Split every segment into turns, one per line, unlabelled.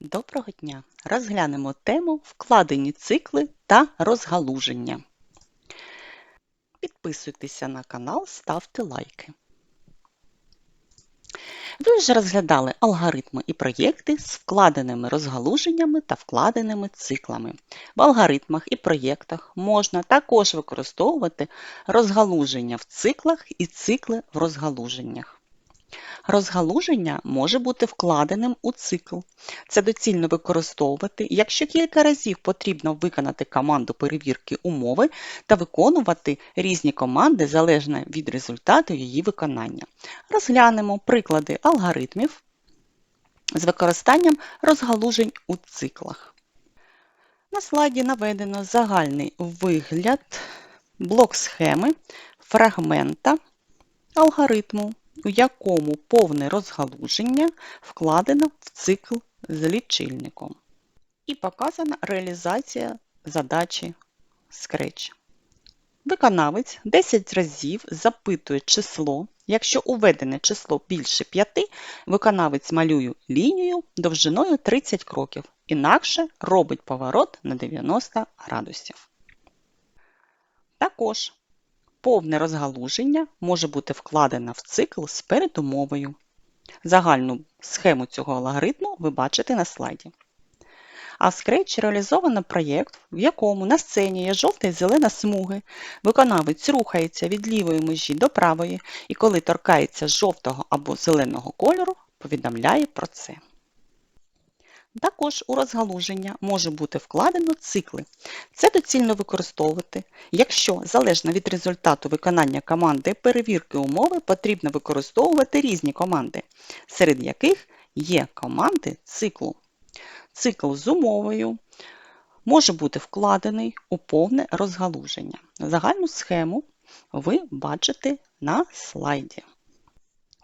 Доброго дня! Розглянемо тему вкладені цикли та розгалуження. Підписуйтеся на канал, ставте лайки. Ви вже розглядали алгоритми і проєкти з вкладеними розгалуженнями та вкладеними циклами. В алгоритмах і проєктах можна також використовувати розгалуження в циклах і цикли в розгалуженнях. Розгалуження може бути вкладеним у цикл. Це доцільно використовувати, якщо кілька разів потрібно виконати команду перевірки умови та виконувати різні команди залежно від результату її виконання. Розглянемо приклади алгоритмів з використанням розгалужень у циклах. На слайді наведено загальний вигляд блок схеми фрагмента алгоритму у якому повне розгалуження вкладено в цикл з лічильником. І показана реалізація задачі Scratch. Виконавець 10 разів запитує число. Якщо уведене число більше 5, виконавець малює лінію довжиною 30 кроків, інакше робить поворот на 90 градусів. Також Повне розгалуження може бути вкладено в цикл з передумовою. Загальну схему цього алгоритму ви бачите на слайді. А в Scratch реалізовано проєкт, в якому на сцені є жовта і зелена смуги. Виконавець рухається від лівої межі до правої, і коли торкається жовтого або зеленого кольору, повідомляє про це. Також у розгалуження може бути вкладено цикли. Це доцільно використовувати, якщо, залежно від результату виконання команди перевірки умови, потрібно використовувати різні команди, серед яких є команди циклу. Цикл з умовою може бути вкладений у повне розгалуження. Загальну схему ви бачите на слайді.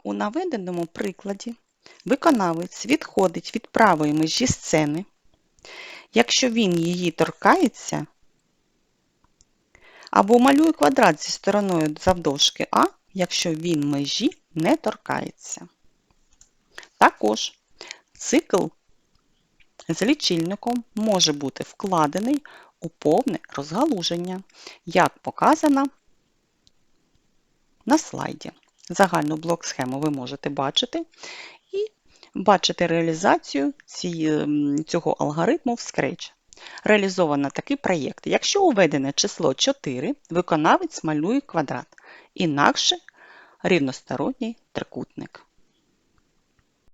У наведеному прикладі Виконавець відходить від правої межі сцени. Якщо він її торкається, або малює квадрат зі стороною завдовжки А, якщо він межі не торкається. Також цикл з лічильником може бути вкладений у повне розгалуження, як показано на слайді. Загальну блок схему ви можете бачити і бачити реалізацію цього алгоритму в Scratch. Реалізовано такий проєкт. Якщо уведене число 4, виконавець малює квадрат, інакше рівносторонній трикутник.